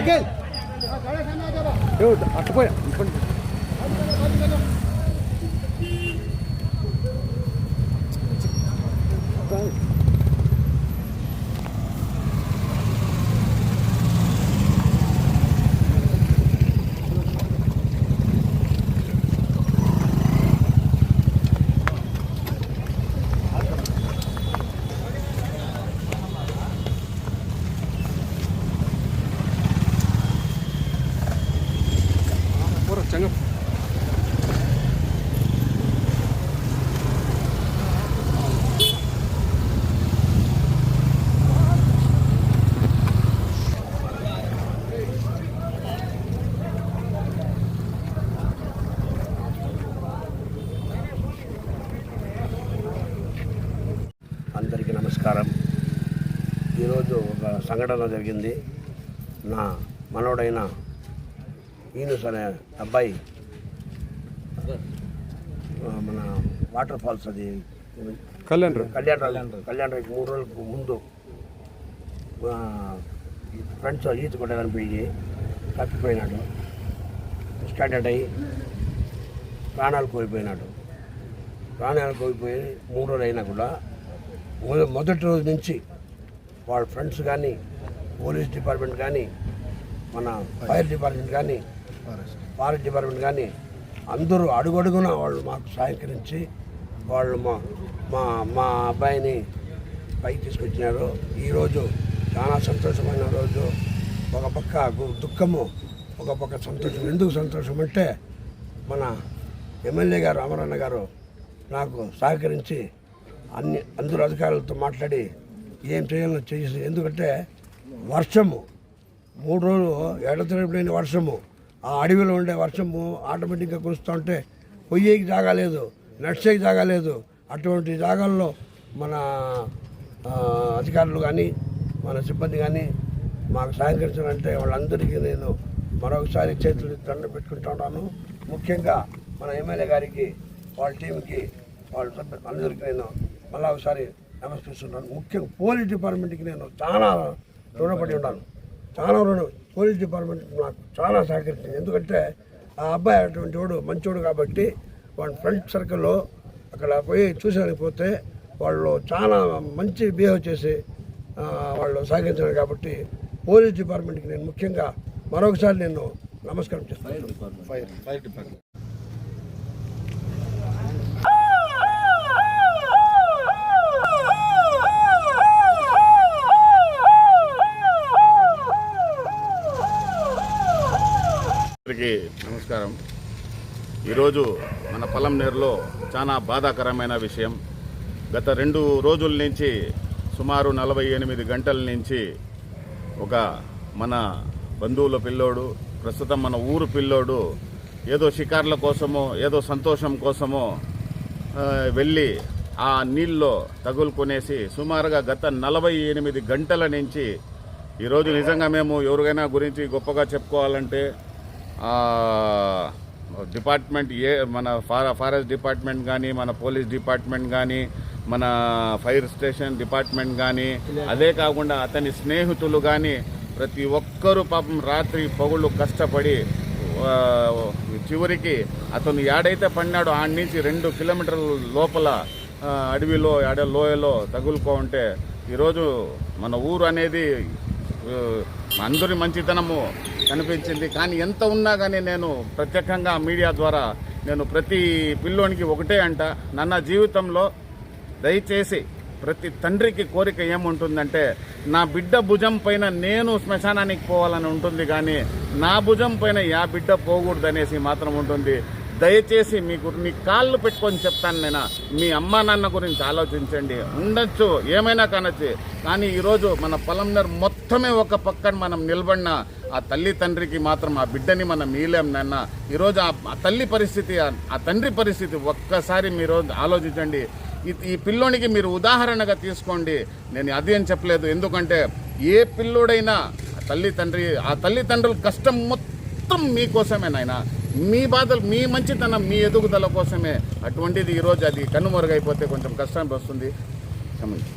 షకిల్ అట్టుపోయా Thank you. చంగం అందరికీ నమస్కారం. ఈరోజు ఒక సంఘటన జరిగింది. నా మనోడైన ఈనుస్ అనే అబ్బాయి. మన వాటర్ ఫాల్స్ అది. కళ్యాణ్ కళ్యాణ కళ్యాణ మూడు రోజులకు ముందు ఫ్రెండ్స్ ఈత కొట్టడానికి పోయి తప్పిపోయినాడు. స్టాండర్డ్ అయ్యి ప్రాణాలు కోల్పోయినాడు. ప్రాణాలు కోల్పోయి మూడు రోజులు అయినా కూడా మొద- మొదటి రోజు నుంచి వాళ్ళ ఫ్రెండ్స్ కానీ పోలీస్ డిపార్ట్మెంట్ కానీ మన ఫైర్ డిపార్ట్మెంట్ కానీ ఫారెస్ట్ డిపార్ట్మెంట్ కానీ అందరూ అడుగడుగున వాళ్ళు మాకు సహకరించి వాళ్ళు మా మా మా అబ్బాయిని పైకి తీసుకొచ్చినారు. ఈరోజు చాలా సంతోషమైన రోజు. ఒక పక్క దుఃఖము ఒక పక్క సంతోషం. ఎందుకు సంతోషం అంటే మన ఎమ్మెల్యే గారు అమరన్న గారు నాకు సహకరించి అన్ని అందరు అధికారులతో మాట్లాడి ఏం చేయాలో చేసి ఎందుకంటే వర్షము మూడు రోజులు ఎడతెరపలేని వర్షము. ఆ అడవిలో ఉండే వర్షము ఆటోమేటిక్గా కురుస్తూ ఉంటే పొయ్యేకి జాగాలేదు నడిచేకి జాగాలేదు అటువంటి జాగాల్లో మన అధికారులు కానీ మన సిబ్బంది కానీ మాకు సహకరించాలంటే వాళ్ళందరికీ నేను మరొకసారి చేతులు దండ పెట్టుకుంటా ఉన్నాను. ముఖ్యంగా మన ఎమ్మెల్యే గారికి వాళ్ళ టీంకి వాళ్ళ అందరికీ నేను మళ్ళా ఒకసారి నమస్కరిస్తున్నాను. ముఖ్యంగా పోలీస్ డిపార్ట్మెంట్కి నేను చాలా రుణపడి ఉన్నాను. చాలా రుణం. పోలీస్ డిపార్ట్మెంట్ నాకు చాలా సహకరించింది. ఎందుకంటే ఆ అబ్బాయి అటువంటి వాడు మంచోడు కాబట్టి వాళ్ళ ఫ్రెండ్ సర్కిల్లో అక్కడ పోయి చూసానికి పోతే వాళ్ళు చాలా మంచి బిహేవ్ చేసి ఆ, వాళ్ళు సహకరించారు కాబట్టి పోలీస్ డిపార్ట్మెంట్కి నేను ముఖ్యంగా మరొకసారి నేను నమస్కారం చేస్తాను. నమస్కారం. ఈరోజు మన పొలంనేరులో చాలా బాధాకరమైన విషయం. గత రెండు రోజుల నుంచి సుమారు నలభై ఎనిమిది గంటల నుంచి ఒక మన బంధువుల పిల్లోడు ప్రస్తుతం మన ఊరు పిల్లోడు ఏదో షికార్ల కోసమో ఏదో సంతోషం కోసమో వెళ్ళి ఆ నీళ్ళలో తగులుకొనేసి సుమారుగా గత నలభై ఎనిమిది గంటల నుంచి ఈరోజు నిజంగా మేము ఎవరికైనా గురించి గొప్పగా చెప్పుకోవాలంటే డిపార్ట్మెంట్ ఏ మన ఫారెస్ట్ డిపార్ట్మెంట్ కానీ మన పోలీస్ డిపార్ట్మెంట్ కానీ మన ఫైర్ స్టేషన్ డిపార్ట్మెంట్ కానీ అదే కాకుండా అతని స్నేహితులు కానీ ప్రతి ఒక్కరూ పాపం రాత్రి పగుళ్ళు కష్టపడి చివరికి అతను ఏడైతే పడినాడో ఆడ నుంచి రెండు కిలోమీటర్ల లోపల అడవిలో ఆడ లోయలో తగులుకో ఉంటే ఈరోజు మన ఊరు అనేది అందరి మంచితనము కనిపించింది. కానీ ఎంత ఉన్నా కానీ నేను ప్రత్యేకంగా మీడియా ద్వారా నేను ప్రతి పిల్లోనికి ఒకటే అంట నన్న జీవితంలో దయచేసి ప్రతి తండ్రికి కోరిక ఏముంటుందంటే నా బిడ్డ భుజం పైన నేను శ్మశానానికి పోవాలని ఉంటుంది కానీ నా భుజం పైన యా బిడ్డ పోకూడదనేసి మాత్రం ఉంటుంది. దయచేసి మీకు మీ కాళ్ళు పెట్టుకొని చెప్తాను నేను? మీ అమ్మా నాన్న గురించి ఆలోచించండి. ఉండొచ్చు ఏమైనా కానొచ్చు. కానీ ఈరోజు మన పొలంనర్ మొత్తమే ఒక పక్కన మనం నిలబడిన ఆ తల్లి తండ్రికి మాత్రం ఆ బిడ్డని మనం మీలేం నాన్న. ఈరోజు ఆ తల్లి పరిస్థితి ఆ- తండ్రి పరిస్థితి ఒక్కసారి మీరు ఆలోచించండి. ఈ- పిల్లోనికి మీరు ఉదాహరణగా తీసుకోండి. నేను అది ఏం చెప్పలేదు. ఎందుకంటే ఏ పిల్లోడైనా తల్లి తండ్రి ఆ తల్లిదండ్రుల కష్టం మొత్తం మీకోసమే నాయన. మీ బాధలు మీ మంచితనం మీ ఎదుగుదల కోసమే అటువంటిది ఈరోజు అది కన్నుమరుగైపోతే కొంచెం కష్టానికి వస్తుంది క్షమించండి.